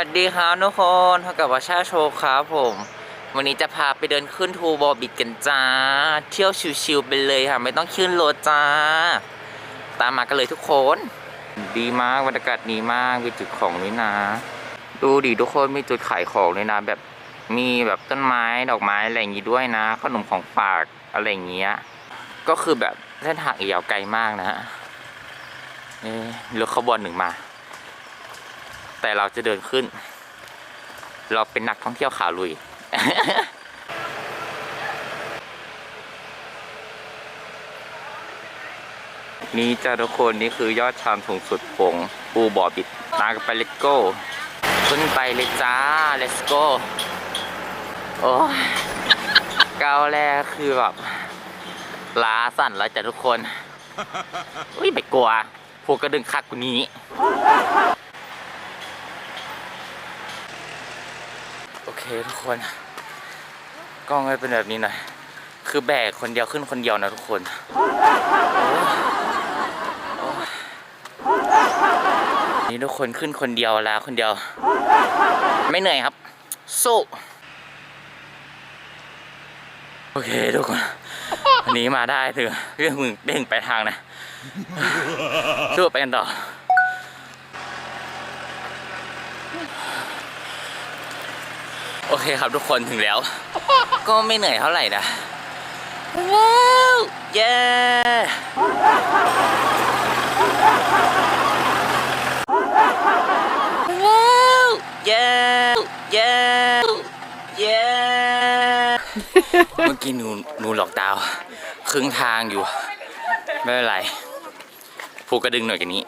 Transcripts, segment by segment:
วัสดีครับทุกคนเท่ากับว่าชาโชว์ครับผม วันนี้จะพาไปเดินขึ้นทูบอบิดกันจ้า เที่ยวชิวๆไปเลยค่ะ ไม่ต้องขึ้นรถจ้า ตามมากันเลยทุกคน ดีมากบรรยากาศดีมากมีจุดของด้วยนะ ดูดิทุกคนมีจุดขายของเลยนะ แบบมีแบบต้นไม้ดอกไม้อะไรอย่างงี้ด้วยนะขนมของฝากอะไรอย่างเงี้ยก็คือแบบเส้นทางยาวไกลมากนะฮะนี่รถขบวนหนึ่งมา แต่เราจะเดินขึ้น เราเป็นนักท่องเที่ยวขาลุย นี่จ้าทุกคนนี่คือยอดชามสูงสุดของปูบ่อบิดตากันไปเลตโก้ขึ้นไปเลยจ้า let's go โอ้ยก้าวแรกคือแบบล้าสั่นแล้วจ้ะทุกคนอุ้ยไม่กลัวพวกกระดึงคักกว่านี้ โอ เคทุกคนกล้องเลยเป็นแบบนี้หน่อยคือแบกคนเดียวขึ้นคนเดียวนะทุกคนนี่ทุกคนขึ้นคนเดียวแล้วคนเดียว ไม่เหนื่อยครับ สู้โอเคทุกคนวันนี้มาได้ถอะเรื่องมึงเด้งไปทางนะสู้ไปกันต่อ โอเคครับทุกคนถึงแล้ว ก็ไม่เหนื่อยเท่าไหร่นะถึงแล้วเย้ถึงแล้วเย้เย้เย้เมื่อกี้หนูหนูหลอกดาวน์ครึ่งทางอยู่ ไม่เป็นไรผูกกระดึงหน่อยกันนี้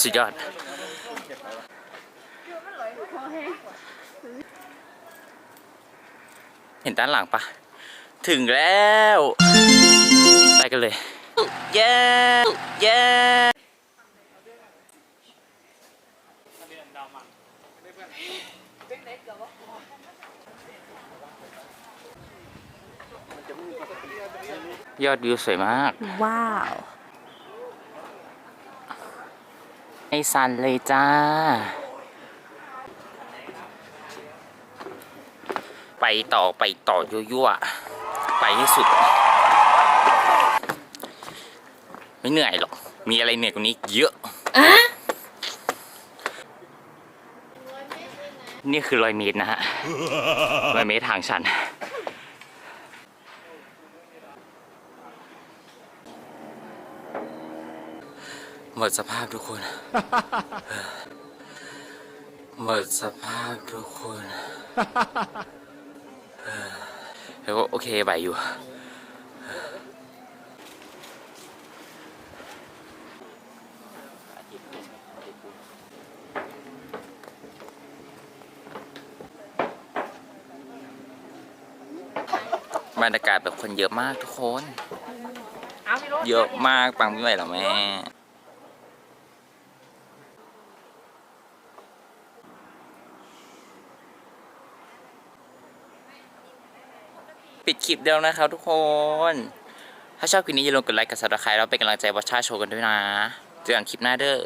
สุดยอด เห็นด้านหลังปะ ถึงแล้ว ไปกันเลย เย้ เย้ยอดวิวสวยมาก ว้าวไอซันเลยจ้า ไปต่อไปต่อยั่วๆไปให้สุด ไม่เหนื่อยหรอก มีอะไรเหนื่อยกว่านี้อีกเยอะ นี่คือร้อยเมตรนะฮะร้อยเมตรทางชันหมดสภาพทุกคน หมดสภาพทุกคน แล้วก็โอเคไหวอยู่ บรรยากาศแบบคนเยอะมากทุกคน เยอะมากปังไม่ไหวหรอแม่ ปิดคลิปเดียวนะครับทุกคน ถ้าชอบคลิปนี้อย่าลืมกดไลค์กดซับสไครต์แล้วเป็นกำลังใจวัชชาโชว์กันด้วยนะ เจอกันคลิปหน้าเด้อ